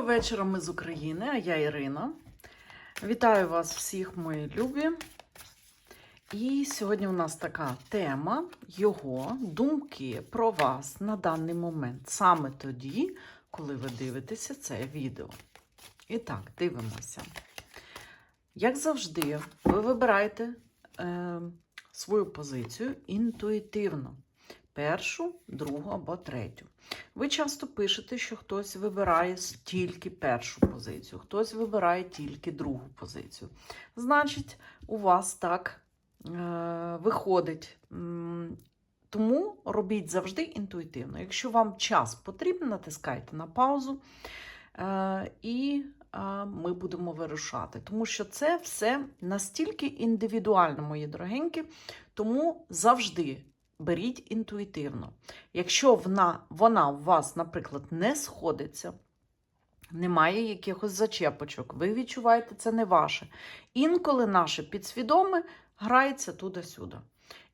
вечора ми з України, а я Ірина. Вітаю вас всіх, мої любі. І сьогодні у нас така тема його думки про вас на даний момент, саме тоді, коли ви дивитеся це відео. І так, дивимося. Як завжди, ви вибираєте е, свою позицію інтуїтивно. Першу, другу або третю. Ви часто пишете, що хтось вибирає тільки першу позицію, хтось вибирає тільки другу позицію. Значить, у вас так е, виходить. Тому робіть завжди інтуїтивно. Якщо вам час потрібен, натискайте на паузу е, і е, ми будемо вирушати. Тому що це все настільки індивідуально, мої дорогенькі, тому завжди беріть інтуїтивно. Якщо вона, вона у вас, наприклад, не сходиться, немає якихось зачепочок, ви відчуваєте, це не ваше. Інколи наше підсвідоме грається туди-сюди.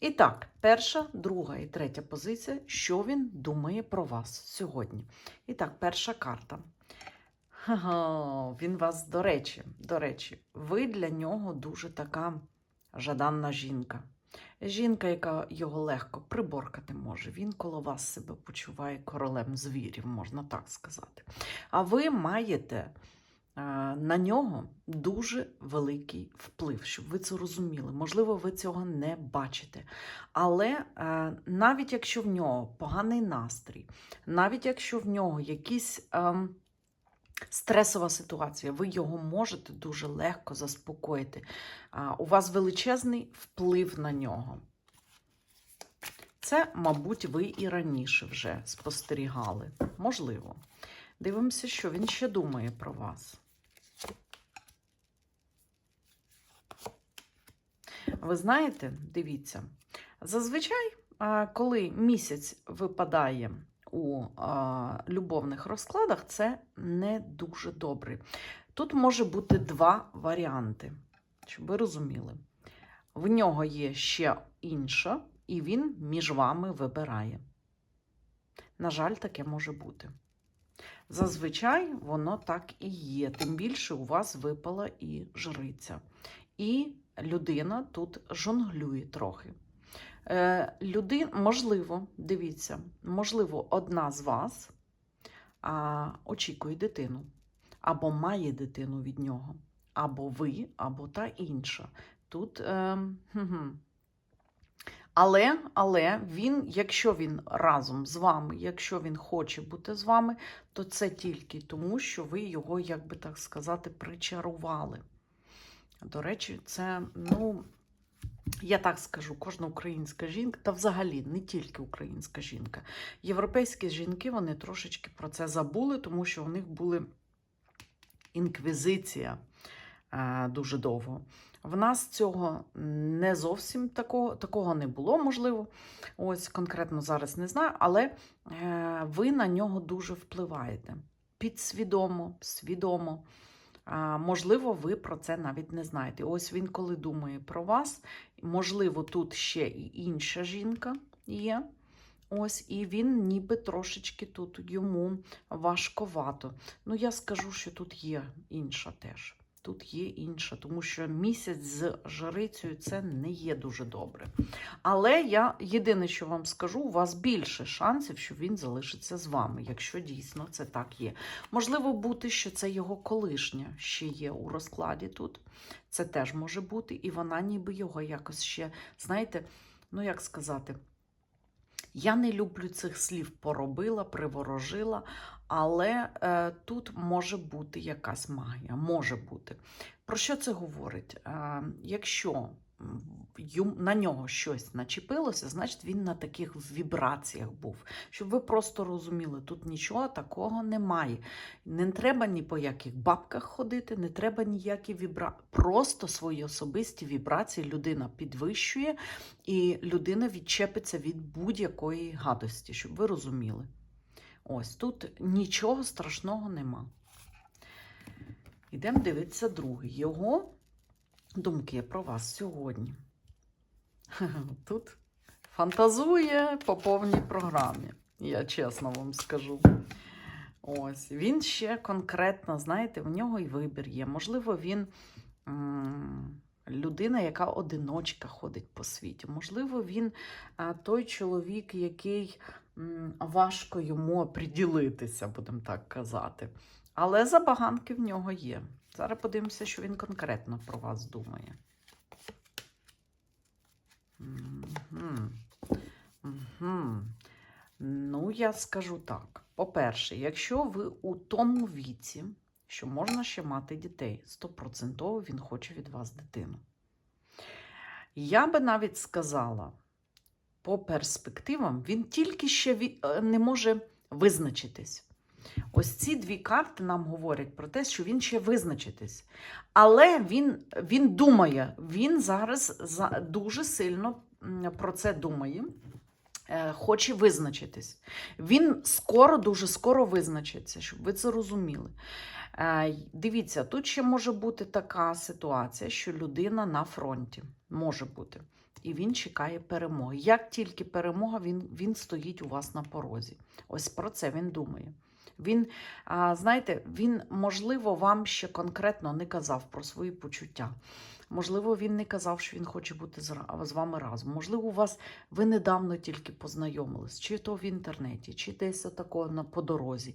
І так, перша, друга і третя позиція, що він думає про вас сьогодні. І так, перша карта. Ха-ха, він вас, до речі, до речі, ви для нього дуже така жаданна жінка. Жінка, яка його легко приборкати може. Він коло вас себе почуває королем звірів, можна так сказати. А ви маєте е, на нього дуже великий вплив, щоб ви це розуміли. Можливо, ви цього не бачите. Але е, навіть якщо в нього поганий настрій, навіть якщо в нього якісь. Стресова ситуація, ви його можете дуже легко заспокоїти. У вас величезний вплив на нього. Це, мабуть, ви і раніше вже спостерігали. Можливо. Дивимося, що він ще думає про вас. Ви знаєте, дивіться, зазвичай, коли місяць випадає у а, любовних розкладах, це не дуже добре. Тут може бути два варіанти, щоб ви розуміли. В нього є ще інша, і він між вами вибирає. На жаль, таке може бути. Зазвичай воно так і є. Тим більше у вас випала і жриця. І людина тут жонглює трохи. Е, люди, можливо, дивіться, можливо, одна з вас а, очікує дитину, або має дитину від нього, або ви, або та інша. Тут, е, хм-хм. Але, але він, якщо він разом з вами, якщо він хоче бути з вами, то це тільки тому, що ви його, як би так сказати, причарували. До речі, це, ну, я так скажу, кожна українська жінка, та взагалі не тільки українська жінка. Європейські жінки вони трошечки про це забули, тому що у них були інквізиція е, дуже довго. В нас цього не зовсім такого, такого не було, можливо. Ось конкретно зараз не знаю, але е, ви на нього дуже впливаєте. Підсвідомо, свідомо. Можливо, ви про це навіть не знаєте. Ось він, коли думає про вас, можливо, тут ще і інша жінка є. Ось, і він ніби трошечки тут йому важковато. Ну, я скажу, що тут є інша теж. Тут є інша, тому що місяць з жрицею це не є дуже добре. Але я єдине, що вам скажу, у вас більше шансів, що він залишиться з вами, якщо дійсно це так є. Можливо бути, що це його колишня ще є у розкладі тут. Це теж може бути, і вона ніби його якось ще, знаєте, ну як сказати. Я не люблю цих слів поробила, приворожила, але е, тут може бути якась магія. Може бути. Про що це говорить? Е, якщо на нього щось начепилося, значить він на таких вібраціях був. Щоб ви просто розуміли, тут нічого такого немає. Не треба ні по яких бабках ходити, не треба ніякі вібрації. Просто свої особисті вібрації людина підвищує, і людина відчепиться від будь-якої гадості, щоб ви розуміли. Ось тут нічого страшного нема. Йдемо дивитися другий. Його думки про вас сьогодні. Тут фантазує по повній програмі, я чесно вам скажу. Ось, він ще конкретно, знаєте, в нього і вибір є. Можливо, він м, людина, яка одиночка ходить по світі. Можливо, він а, той чоловік, який м, важко йому приділитися, будемо так казати. Але забаганки в нього є. Зараз подивимося, що він конкретно про вас думає. Мгм. Мгм. Ну, я скажу так. По-перше, якщо ви у тому віці, що можна ще мати дітей, стопроцентово він хоче від вас дитину. Я би навіть сказала, по перспективам, він тільки ще е, не може визначитись. Ось ці дві карти нам говорять про те, що він ще визначитись. Але він, він думає, він зараз дуже сильно про це думає, е, хоче визначитись. Він скоро, дуже скоро визначиться, щоб ви це розуміли. Е, Дивіться, тут ще може бути така ситуація, що людина на фронті може бути. І він чекає перемоги. Як тільки перемога, він, він стоїть у вас на порозі. Ось про це він думає. Він, знаєте, він, можливо, вам ще конкретно не казав про свої почуття. Можливо, він не казав, що він хоче бути з, вами разом. Можливо, у вас ви недавно тільки познайомились, чи то в інтернеті, чи десь отако на по дорозі.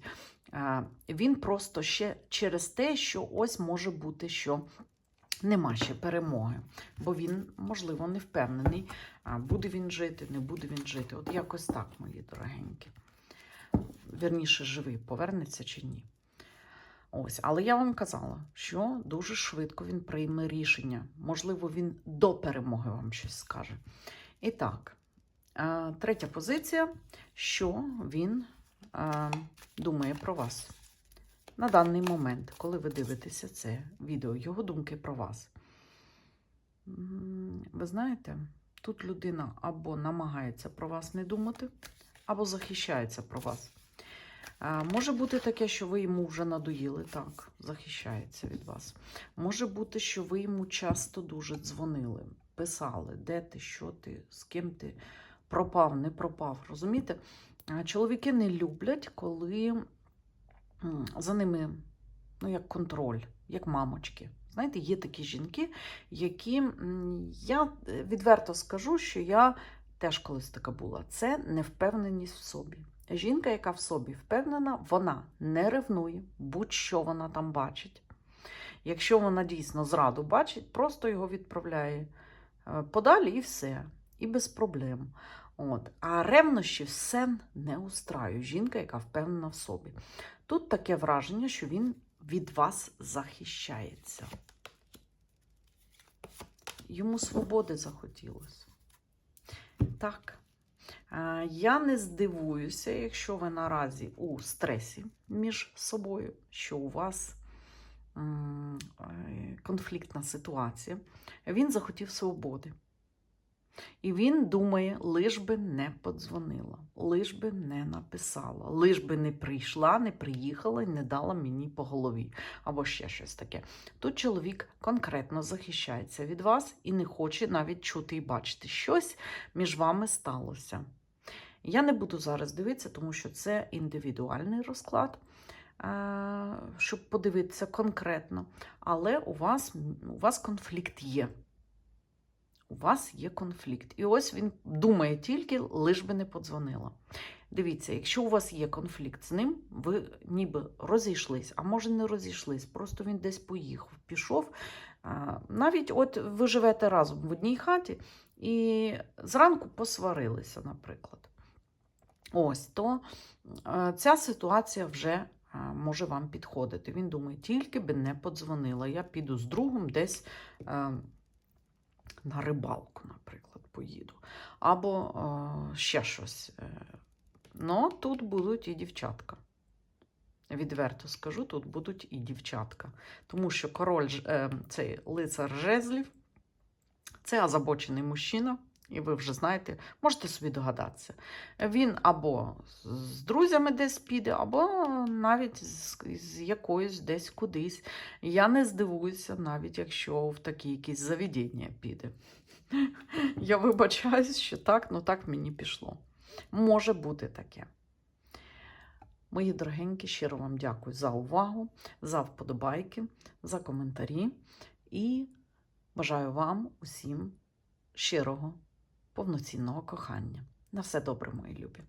Він просто ще через те, що ось може бути, що нема ще перемоги, бо він, можливо, не впевнений, буде він жити, не буде він жити. От якось так, мої дорогенькі. Вірніше, живий, повернеться чи ні. Ось, але я вам казала, що дуже швидко він прийме рішення. Можливо, він до перемоги вам щось скаже. І так, е, третя позиція, що він е, думає про вас на даний момент, коли ви дивитеся це відео, його думки про вас. Ви знаєте, тут людина або намагається про вас не думати, або захищається про вас. Може бути таке, що ви йому вже надоїли, так, захищається від вас. Може бути, що ви йому часто дуже дзвонили, писали, де ти, що ти, з ким ти пропав, не пропав. Розумієте? Чоловіки не люблять, коли за ними ну, як контроль, як мамочки. Знаєте, є такі жінки, які я відверто скажу, що я теж колись така була. Це невпевненість в собі. Жінка, яка в собі впевнена, вона не ревнує, будь-що вона там бачить. Якщо вона дійсно зраду бачить, просто його відправляє е, подалі і все, і без проблем. От. А ревнощі все не устраює. Жінка, яка впевнена в собі. Тут таке враження, що він від вас захищається. Йому свободи захотілося. Так. Е, Я не здивуюся, якщо ви наразі у стресі між собою, що у вас е, конфліктна ситуація. Він захотів свободи. І він думає, лиш би не подзвонила, лиш би не написала, лиш би не прийшла, не приїхала і не дала мені по голові, або ще щось таке. Тут чоловік конкретно захищається від вас і не хоче навіть чути і бачити, щось між вами сталося. Я не буду зараз дивитися, тому що це індивідуальний розклад, е, щоб подивитися конкретно. Але у вас, у вас конфлікт є. У вас є конфлікт. І ось він думає тільки, лиш би не подзвонила. Дивіться, якщо у вас є конфлікт з ним, ви ніби розійшлись, а може не розійшлись, просто він десь поїхав, пішов. Навіть от ви живете разом в одній хаті і зранку посварилися, наприклад. Ось то ця ситуація вже може вам підходити. Він думає, тільки би не подзвонила. Я піду з другом десь на рибалку, наприклад, поїду. Або е, ще щось. Ну, тут будуть і дівчатка. Відверто скажу, тут будуть і дівчатка. Тому що король, е, цей лицар жезлів, це озабочений мужчина, і ви вже знаєте, можете собі догадатися. Він або з друзями десь піде, або навіть з, з якоюсь десь кудись. Я не здивуюся, навіть якщо в такі якісь заведення піде. Я вибачаюсь, що так, ну так мені пішло. Може бути таке. Мої дорогенькі, щиро вам дякую за увагу, за вподобайки, за коментарі і бажаю вам усім щирого, повноцінного кохання. На все добре, мої любі!